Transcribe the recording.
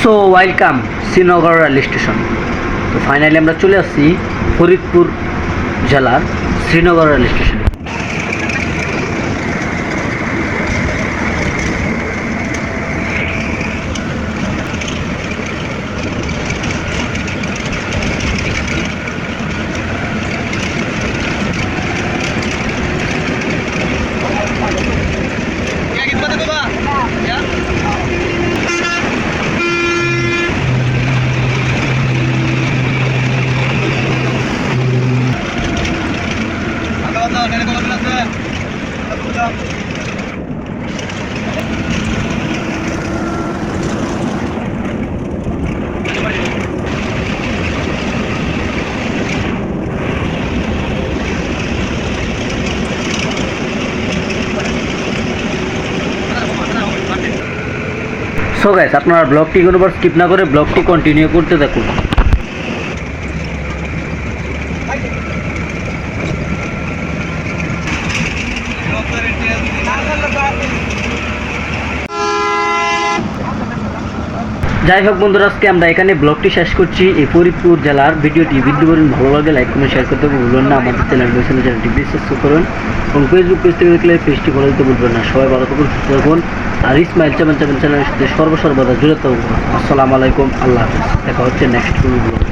So welcome Srinagar rail station তো finally আমরা চলে আসছি ফরিদপুর জেলার শ্রীনগর রেল স্টেশনে সো গাইস আপনারা ব্লগটি কোনোবার স্কিপ না করে ব্লগটি কন্টিনিউ করতে থাকুন। যাই হোক বন্ধুরা, আজকে আমরা এখানে ব্লগটি শেষ করছি। এই ফরিদপুর জেলার ভিডিওটি ভিডিও করুন ভালো লাগে লাইক করুন শেয়ার করতে ভুলবেন না। আমাদের চ্যানেল রয়েছে চ্যানেলটি সাবস্ক্রাইব করুন। এবং ফেসবুক পেজ থেকে দেখলে পেজটি ফলো দিতে ভুলবেন না। সবাই ভালো থাকুন, সুস্থ থাকুন। আর ইসমাইল চামান চামান চ্যানেলের সাথে সর্বসর্বদা জুড়ে থাকুন। আসসালামু আলাইকুম, আল্লাহ হাফিজ। দেখা হচ্ছে নেক্সট ব্লগ